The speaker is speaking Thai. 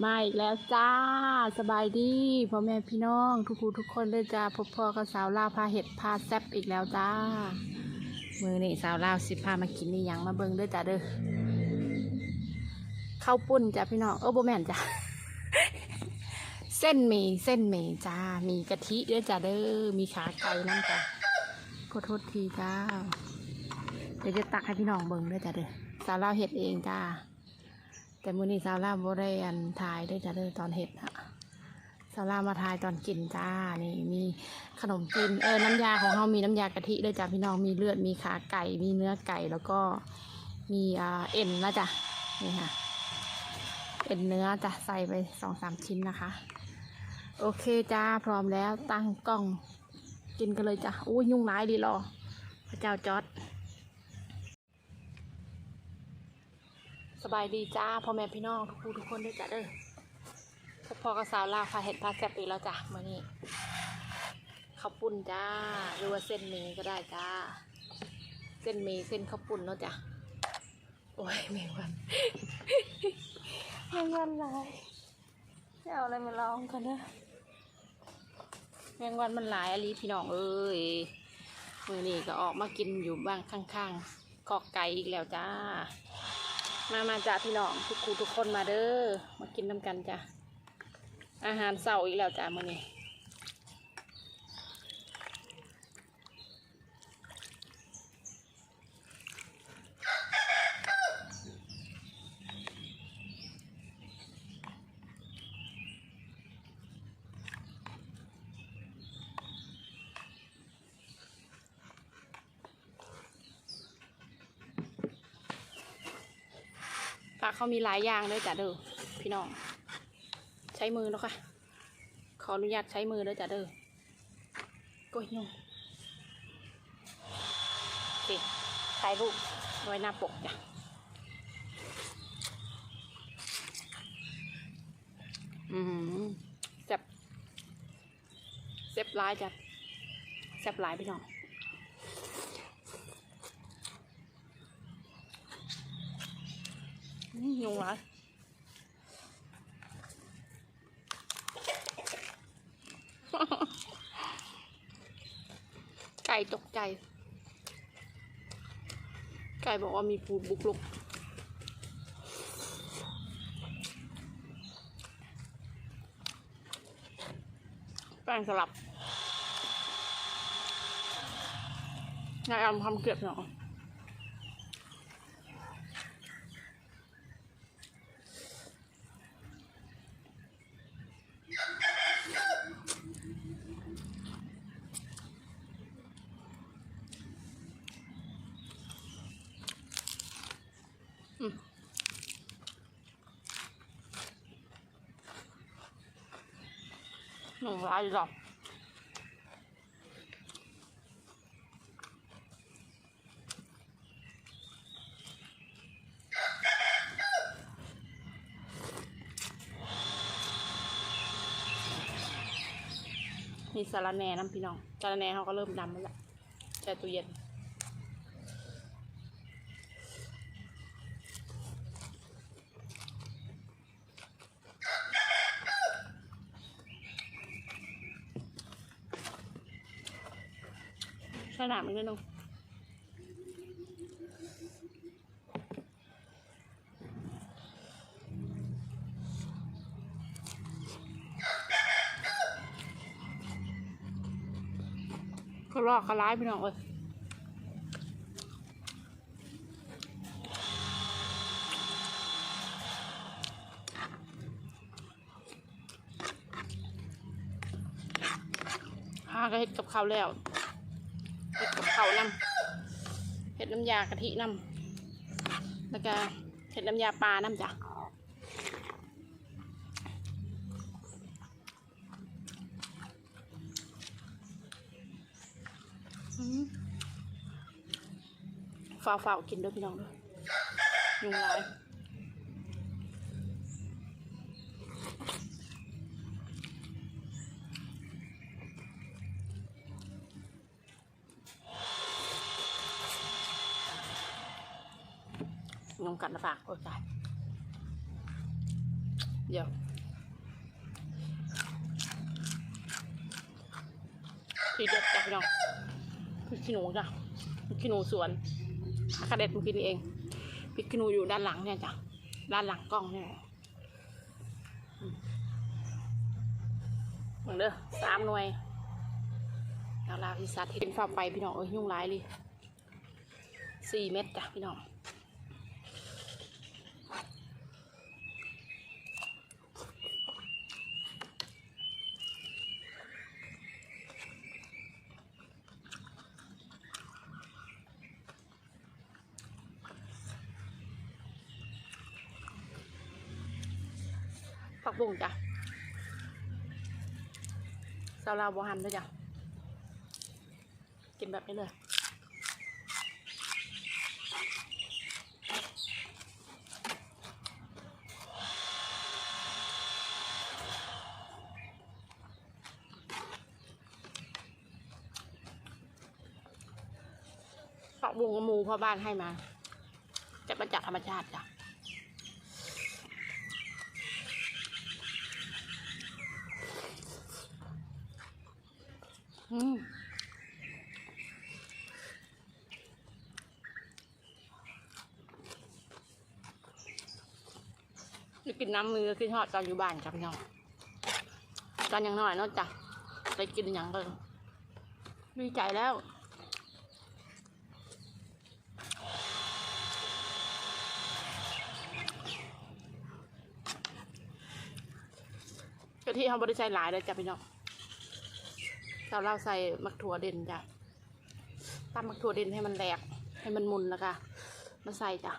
มาอีกแล้วจ้าสบายดีพ่อแม่พี่น้อง ทุกผู้ทุกคนเลยจ้าพบพ่อกับสาวลาวพาเห็ดพาแซบอีกแล้วจ้า มือนี่สาวลาวสิพามากินนี่ยังมาเบิ่งด้อจ้าเด้อข้าวปุ้นจ้าพี่น้องเออโบแม่นจ้าเส้นหมี่เส้นหมี่จ้ามีกะทิด้อจ้าเด้อมีขาไก่นั่นจ้าขอโทษทีจ้าเดี๋ยวจะตักให้พี่น้องเบิ่งด้อจ้าเด้อสาวลาวเห็ดเองจ้า แต่มื้อนี้สาวลาบ่ได้อันถ่ายได้จ้ะเด้อตอนเห็ดอะสาวลามาถ่ายตอนกินจ้านี่มีขนมจีนเออน้ำยาของเรามีน้ำยากะทิด้วยจ้ะพี่น้องมีเลือดมีขาไก่มีเนื้อไก่แล้วก็มีอ่าเอ็นนะจ้ะนี่ค่ะเอ็นเนื้อจ้ะใส่ไปสองสามชิ้นนะคะ โอเคจ้าพร้อมแล้วตั้งกล้องกินกันเลยจ้ะอู้ยุ่งร้ายดีรอพระเจ้าจอด สบายดีจ้าพ่อแม่พี่น้องทุกผู้ทุกคนด้วยจ้ะเด้อพบพอกับสาวลาวพาเห็ดพาแซ่บอีกแล้วจ้ะมื่อนี้ข้าวปุ้นจ้าหรือว่าเส้นหมี่ก็ได้จ้า เส้นหมี่เส้นข้าวปุ้นเนาะจ้ะโอ้ยแมงวันแมงวันลายจะเอาอะไรมาลองกันนะแมงวันมันหลายอะลีพี่น้องเอ้ยมือนี้ก็ออกมากินอยู่บ้างข้างๆกอกไก่อีกแล้วจ้า มามาจ้าพี่น้องทุกคูทุกคนมาเด้อมากินน้ำกันจ้ะอาหารเสาร์อีกแล้วจ้ามื้อนี้ ปลาเขามีหลายอย่างเลยจ้ะเด้อพี่น้อง ใช้มือแล้วค่ะ ขออนุญาตใช้มือเลยจ้ะเด้อก้ยนุ่งโอเคถ่ายรูปไว้หน้าปกจ้ะอือหือแซ่บแซ่บหลายจ้ะแซ่บหลายพี่น้อง อืมยุงหลาย ไก่ตกใจ ไก่บอกว่ามีปูบุกลุก แป้งสลับ นายอำทำเกล็บเนาะ หนึ่งร้ายหรอกมีสาระแหน่น้ำพี่น้องสาระแหน่เขาก็เริ่มดำแล้วแหละใส่ตู้เย็น ใช่หนามอีกนิดนึงเขาลอกเขาร้ายพี่น้องเอ้ยหาก็เฮ็ดกับข้าวแล้วาวนำเห็ดน้ำยากะทินำแล้วก็เห็ดน้ำยาปลาน้ำจ้ะฝ่าวฝ้าวๆกินด้วยพี่น้องด้วยยุงลาย ยุงกัดน้าผากโอ้ยตายเดี๋ยวทีเด็ดจ้ะพี่น้องพริกขี้หนูจ้ะพริกขี้หนูสวนคาเด็ดมื่อกี้นี่เองพริกขี้หนูอยู่ด้านหลังเนี่ยจ้ะด้านหลังกล้องเนี่ยเหมือนเด้อสามหน่วยแล้วลาวที่สัตว์เห็นฟ้าไฟพี่น้องเอ้ยยุ่งร้ายเลยสี่เม็ดจ้ะพี่น้อง ผักบุ้งจ้ะซาลาบหันด้วยจ้ะ กินแบบนี้เลยผักบุ้งกับหมูพ่อบ้านให้มา จะมาจากธรรมชาติจ้ะ อืมจะกินน้ำมือกินทอดตอนอยู่บ้านครับพี่น้องตอนยังน้อยเนอะจ้ะไปกินอย่างเดิมดีใจแล้วกะทิเขาบริใส่หลายเลยจ้ะพี่น้อง เราเราใส่มักถั่วเด่นจ้ะตำมักถั่วเด่นให้มันแหลกให้มันมุนนะคะมาใส่จ้ะ